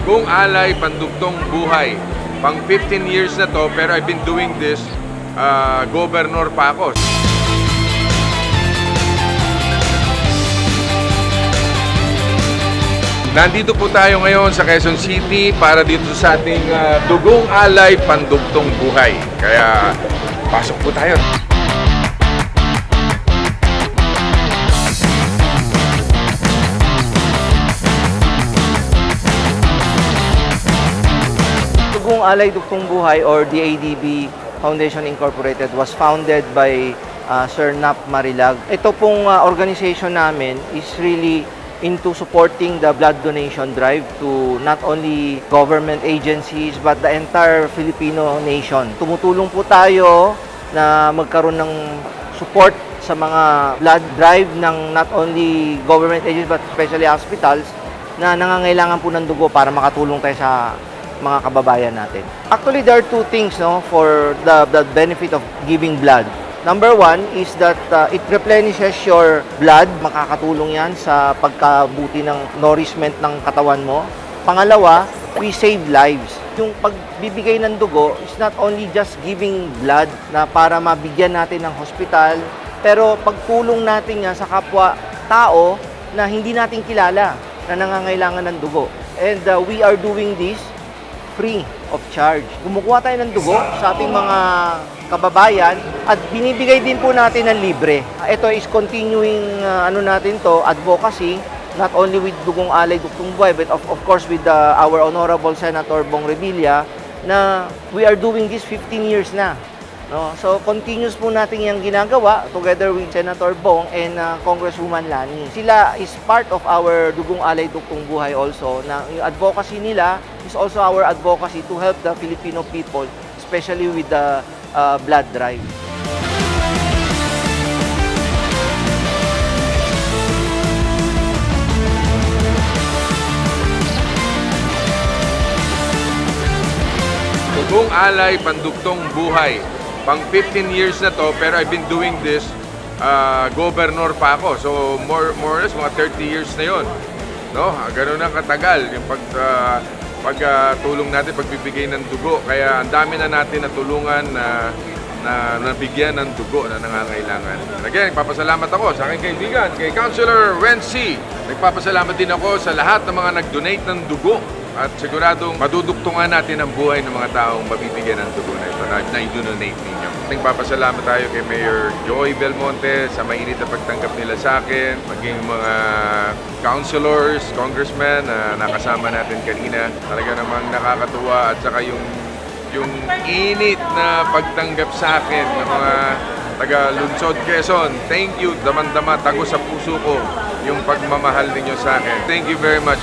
Dugong Alay, Pandugtong Buhay. Pang 15 years na to, pero I've been doing this, uh, governor pa ako. Nandito po tayo ngayon sa Quezon City para dito sa ating ah, Dugong Alay Pandugtong Buhay. Kaya pasok po tayo. Tugong Alay Duktong Buhay or DADB Foundation Incorporated was founded by uh, Sir Nap Marilag. Ito pong uh, organization namin is really into supporting the blood donation drive to not only government agencies but the entire Filipino nation. Tumutulong po tayo na magkaroon ng support sa mga blood drive ng not only government agencies but especially hospitals na nangangailangan po ng dugo para makatulong tayo sa mga kababayan natin. Actually, there are two things no for the, the benefit of giving blood. Number one is that uh, it replenishes your blood. Makakatulong yan sa pagkabuti ng nourishment ng katawan mo. Pangalawa, we save lives. Yung pagbibigay ng dugo is not only just giving blood na para mabigyan natin ng hospital, pero pagtulong natin yan sa kapwa tao na hindi natin kilala na nangangailangan ng dugo. And uh, we are doing this free of charge. Kumukuha tayo ng dugo sa ating mga kababayan at binibigay din po natin ng libre. Ito is continuing uh, ano natin to, advocacy not only with Dugong Alay, Dugtong Buhay, but of, of course with uh, our Honorable Senator Bong Revilla na we are doing this 15 years na. No? So, continuous po natin yung ginagawa together with Senator Bong and uh, Congresswoman Lani. Sila is part of our Dugong Alay Dugtong Buhay also na yung advocacy nila is also our advocacy to help the Filipino people, especially with the uh, blood drive. Dugong Alay, Pandugtong Buhay. Pang 15 years na to, pero I've been doing this, uh, governor pa ako. So, more, more or less, mga 30 years na yon. No? Ah, Ganun na katagal yung pag, uh, pag uh, tulong natin, pagbibigay ng dugo. Kaya ang dami na natin natulungan na na nabigyan ng dugo na nangangailangan. Again, nagpapasalamat ako sa aking kaibigan, kay Councilor Wency. Nagpapasalamat din ako sa lahat ng mga nag-donate ng dugo at siguradong maduduktungan natin ang buhay ng mga taong mabibigyan ng dugo na ito na, na i-donate ninyo. Nagpapasalamat tayo kay Mayor Joy Belmonte sa mainit na pagtanggap nila sa akin, maging mga councilors, congressmen na nakasama natin kanina. Talaga namang nakakatuwa at saka yung yung init na pagtanggap sa akin ng mga taga Lunsod, Quezon. Thank you, daman-dama, tago sa puso ko yung pagmamahal ninyo sa akin. Thank you very much.